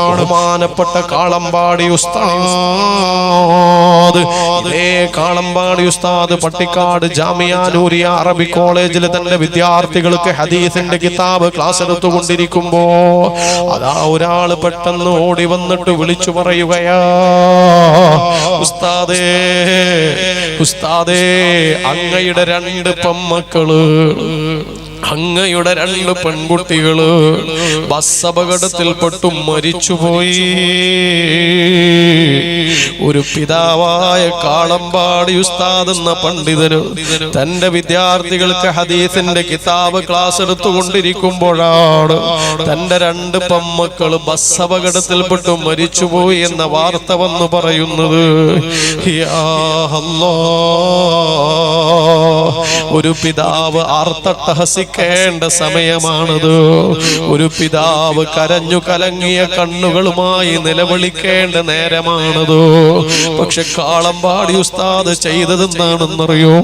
ബഹുമാനപ്പെട്ട കാളമ്പാടി ഉസ്താദ്. ഇതേ കാളമ്പാടി ഉസ്താദ് പട്ടിക്കാട് ജാമിയാനൂരിയ അറബി കോളേജിൽ തന്റെ വിദ്യാർത്ഥികൾക്ക് ഹദീസിന്റെ കിതാബ് ക്ലാസ് എടുത്തുകൊണ്ടിരിക്കുമ്പോ അതാ ഒരാൾ പെട്ടെന്ന് ഓടി വന്നിട്ട് വിളിച്ചു പറയുകയാ ഉസ്താദേ ഉസ്താദേ അങ്ങയുടെ രണ്ട് പെമ്മക്കൾ അങ്ങയുടെ രണ്ട് പെൺകുട്ടികൾ ബസ് അപകടത്തിൽപ്പെട്ടും മരിച്ചുപോയി ഒരു പിതാവായ കാളമ്പാടി ഉസ്താദ് എന്ന പണ്ഡിതന് തന്റെ വിദ്യാർത്ഥികൾക്ക് ഹദീസിന്റെ കിതാബ് ക്ലാസ് എടുത്തുകൊണ്ടിരിക്കുമ്പോഴാണ് തന്റെ രണ്ട് പമ്മക്കൾ ബസ് അപകടത്തിൽപ്പെട്ടു മരിച്ചുപോയി എന്ന വാർത്ത വന്നു പറയുന്നത് യാ. ഒരു പിതാവ് ആർത്തട്ടഹസിക്കേണ്ട സമയമാണത്. ഒരു പിതാവ് കരഞ്ഞു കലങ്ങിയ കണ്ണുകളുമായി നിലവിളിക്കേണ്ട നേരമാണത്. പക്ഷെ കാളമ്പാടി ഉസ്താദ് ചെയ്തതെന്താണെന്നറിയോ?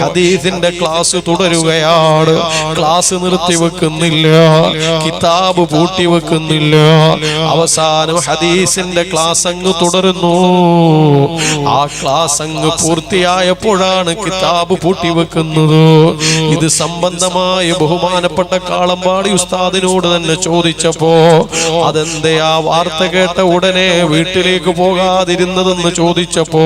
ഹദീസിന്റെ ക്ലാസ് തുടരുകയാണ്. ക്ലാസ് നിർത്തി വെക്കുന്നില്ല കിതാബ് പൂട്ടി വെക്കുന്നില്ല അവസാനം ഹദീസിന്റെ ക്ലാസ് അങ്ങ് തുടരുന്നു. ആ ക്ലാസ് അങ്ങ് പൂർത്തിയായപ്പോഴാണ് കിതാബ് പൂട്ടി വെക്കുന്നത് ഇത് സംബന്ധമായ ബഹുമാനപ്പെട്ട കാളമ്പാടി ഉസ്താദിനോട് തന്നെ ചോദിച്ചപ്പോ അതെന്തേ ആ വാർത്ത കേട്ട ഉടനെ വീട്ടിലേക്ക് പോകാതിരുന്നതെന്ന് ചോദിച്ചപ്പോ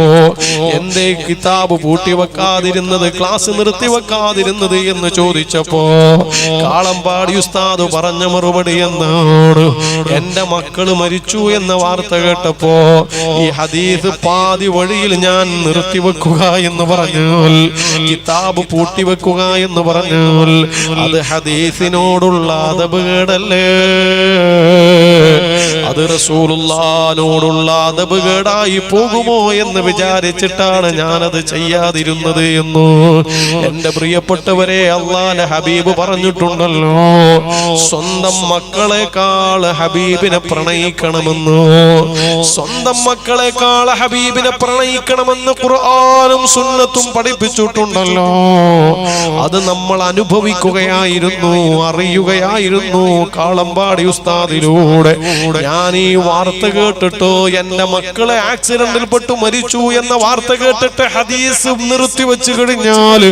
എന്തേ കിതാബ് പൂട്ടി വെക്കാതിരുന്നത് ക്ലാസ് നിർത്തി വെക്കാതിരുന്നത് എന്ന് ചോദിച്ചപ്പോ കാളമ്പാടി ഉസ്താദ് പറഞ്ഞ മറുപടി എന്നാണ് എന്റെ മക്കൾ മരിച്ചു എന്ന വാർത്ത കേട്ടപ്പോ ഈ ഹദീസ് പാതി വഴിയിൽ ഞാൻ നിർത്തിവെക്കുക എന്ന് പറഞ്ഞാൽ കിതാബ് പൂട്ടിവെക്കുക എന്ന് പറഞ്ഞാൽ അത് ഹദീസിനോടുള്ള അതബ് കേടല്ലേ? അത് റസൂലുള്ളാനോടുള്ള അതബ് കേടായി പോകുമോ എന്ന് വിചാരിച്ചിട്ടാണ് ഞാനത് ചെയ്യാതിരുന്നത് എന്ന്. എന്റെ പ്രിയപ്പെട്ടവരെ അള്ളാന്റെ ഹബീബ് പറഞ്ഞിട്ടുണ്ടല്ലോ സ്വന്തം മക്കളെക്കാൾ ഹബീബിനെ പ്രണയിക്കണമെന്ന്. സ്വന്തം മക്കളെക്കാൾ ഹബീബിനെ പ്രണയിക്കണമെന്ന് ഖുർആനും സുന്നത്തും പഠിപ്പിച്ചിട്ടുണ്ടല്ലോ. അത് നമ്മൾ അനുഭവിക്കുകയായിരുന്നു അറിയുകയായിരുന്നു കാളമ്പാടി ഉസ്താദിലൂടെ. ഞാൻ ഈ വാർത്ത കേട്ടിട്ട്. എന്റെ മക്കളെ ആക്സിഡന്റിൽ പെട്ടു മരിച്ചു എന്ന വാർത്ത കേട്ടിട്ട് ഹദീസ് നിർത്തി വെച്ച് കഴിഞ്ഞാൽ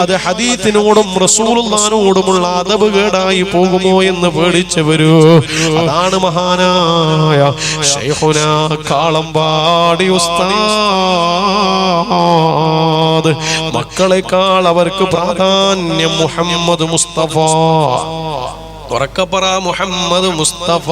അത് ഹദീത്തിനോടും റസൂലുള്ളാനോടുമുള്ള അതവ് കേടായി പോകുമോ എന്ന് പേടിച്ചവരു. അതാണ് മഹാനായ ശൈഖുനാ കാളമ്പാടി ഉസ്താദ്. മക്കളെക്കാൾ അവർക്ക് പ്രാധാന്യം മുഹമ്മദ് മുസ്തഫ. തുറക്കപ്പറ മുഹമ്മദ് മുസ്തഫ.